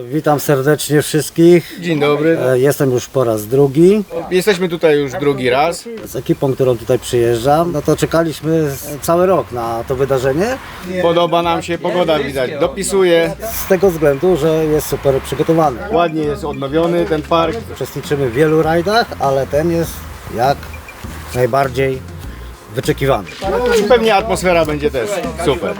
Witam serdecznie wszystkich. Dzień dobry. E, Jestem już po raz drugi Jesteśmy tutaj już drugi raz. z ekipą, którą tutaj przyjeżdżam. No to czekaliśmy cały rok na to wydarzenie Podoba nam się, pogoda widać dopisuje. z tego względu, że jest super przygotowany. Ładnie jest odnowiony ten park. Uczestniczymy w wielu rajdach, ale ten jest jak najbardziej wyczekiwany. I pewnie atmosfera będzie też super.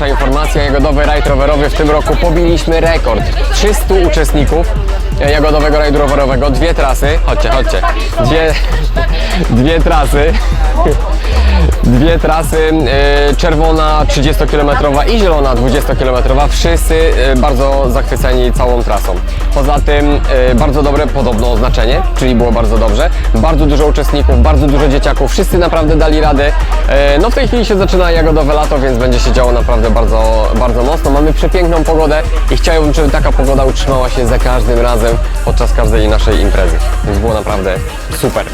Najważniejsza informacja, Jagodowy Rajd Rowerowy w tym roku pobiliśmy rekord. 300 uczestników Jagodowego Rajdu Rowerowego, dwie trasy, chodźcie, chodźcie, dwie, dwie trasy, dwie trasy, e, czerwona 30-kilometrowa i zielona 20-kilometrowa, wszyscy e, bardzo zachwyceni całą trasą. Poza tym e, bardzo dobre podobno oznaczenie, czyli było bardzo dobrze, bardzo dużo uczestników, bardzo dużo dzieciaków, wszyscy naprawdę dali radę. No w tej chwili się zaczyna jagodowe lato, więc będzie się działo naprawdę bardzo, bardzo mocno. Mamy przepiękną pogodę i chciałbym, żeby taka pogoda utrzymała się za każdym razem podczas każdej naszej imprezy. Więc było naprawdę super.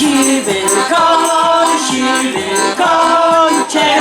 She been gone, she been gone.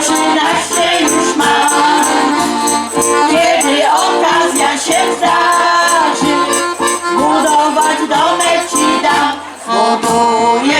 trzynaście już Kiedy okazja się zdarzy Budować domek ci dam. Zbuduję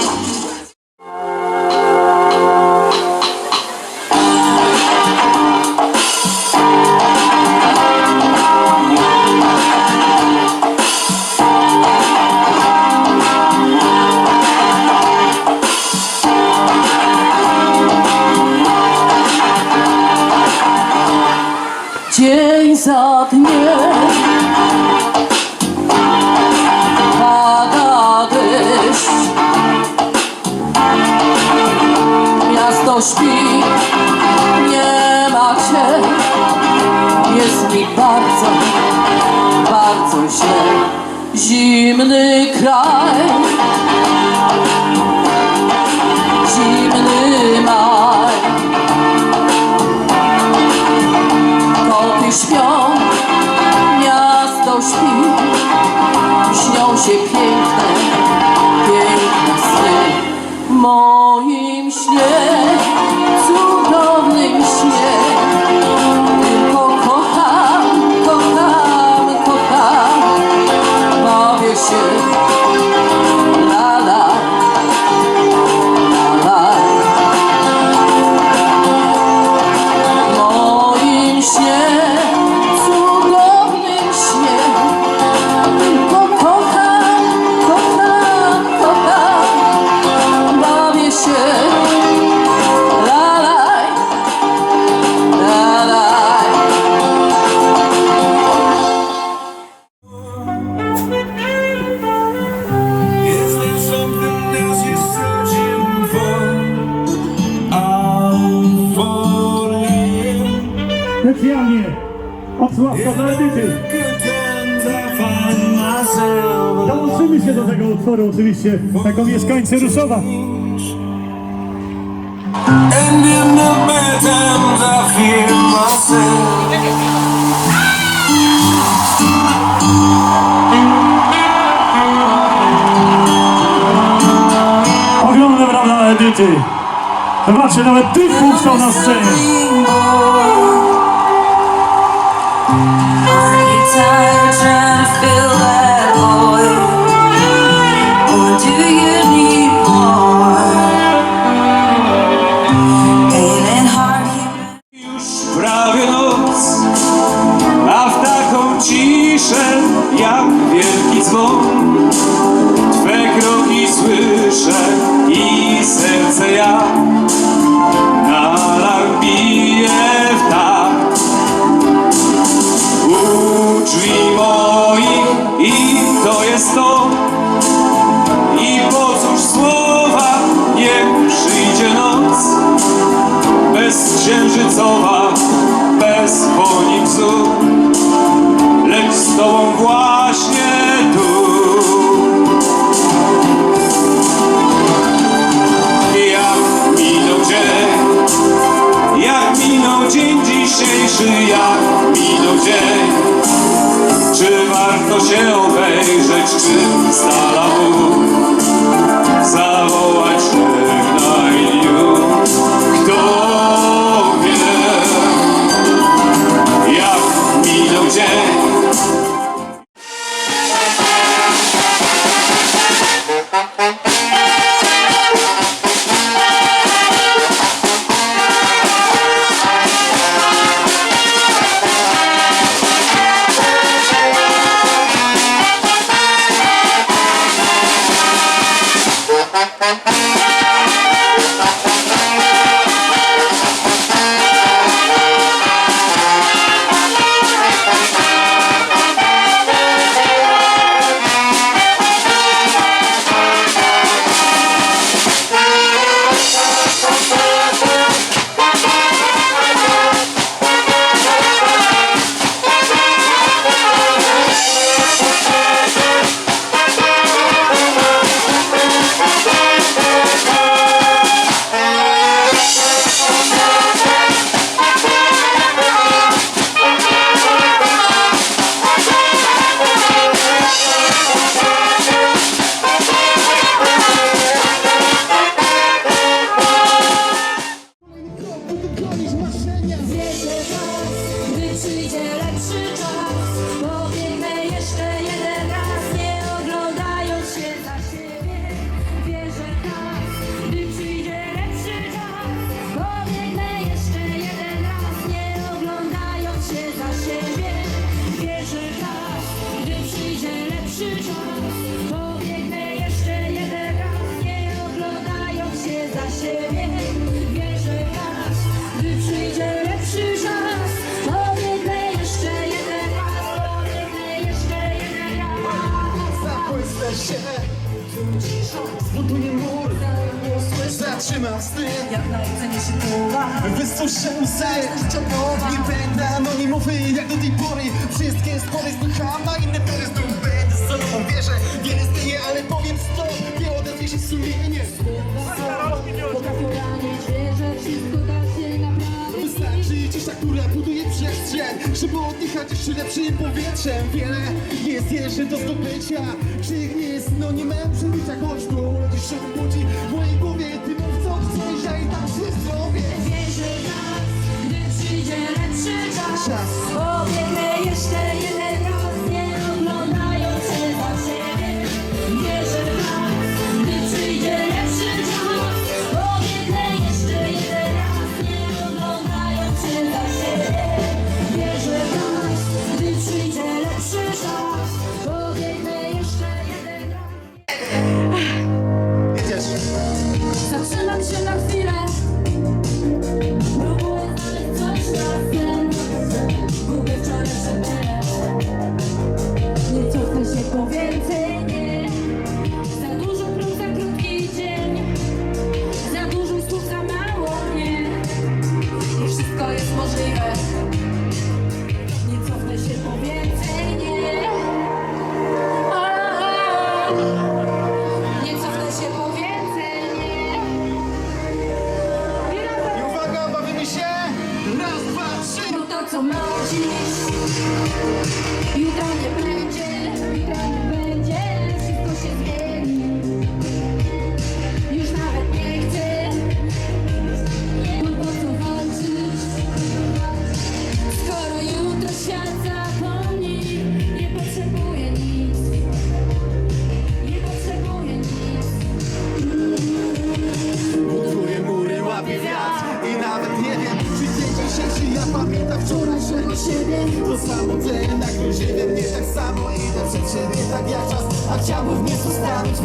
zimny kraj. Dołączymy się do tego utworu oczywiście, jako mieszkańcy Ruszowa. And in Ogromne brawa Edyty. Zobaczcie, nawet tych puszczą na scenie. Tired and filled zdycham na inne tory Znów będę z sobą wierzę. Wiele istnieje, ale powiem stop Nie odezwie się sumienie Wystarczy cisza, która buduje przestrzeń. Żeby oddychać jeszcze lepszym powietrzem. Wiele jest jeszcze do zdobycia. Czy nie jest synonimem przebycia Choć to dziś się budzi w mojej głowie Ty mów co chcesz, ja i tak się zrobię. Wierzę w nas, gdy przyjdzie lepszy czas. Czas. Pobiegnę jeszcze jeden raz Buduję mury, łapię wiatr. I nawet nie wiem, czy dzień dzisiejszy Ja pamiętam wczorajszego siebie. To samo tlen na gruzie mnie tak samo Idę przed siebie. Tak jak czas A chciałbym w miejscu stanąć.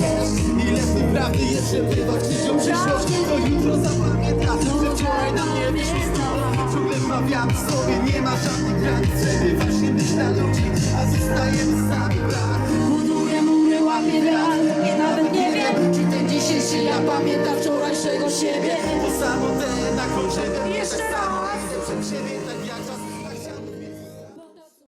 Ile w tym prawdy jest, że bywa krzyżą przyszłość To jutro zapamięta, że wczoraj na mnie wyszło stąd Ciągle wmawiam sobie, nie ma żadnych granic. Żeby właśnie być dla ludzi, a zostajemy sami brak dzisiejszy ja pamiętam wczorajszego siebie. Bo samo te na górze Jeszcze raz.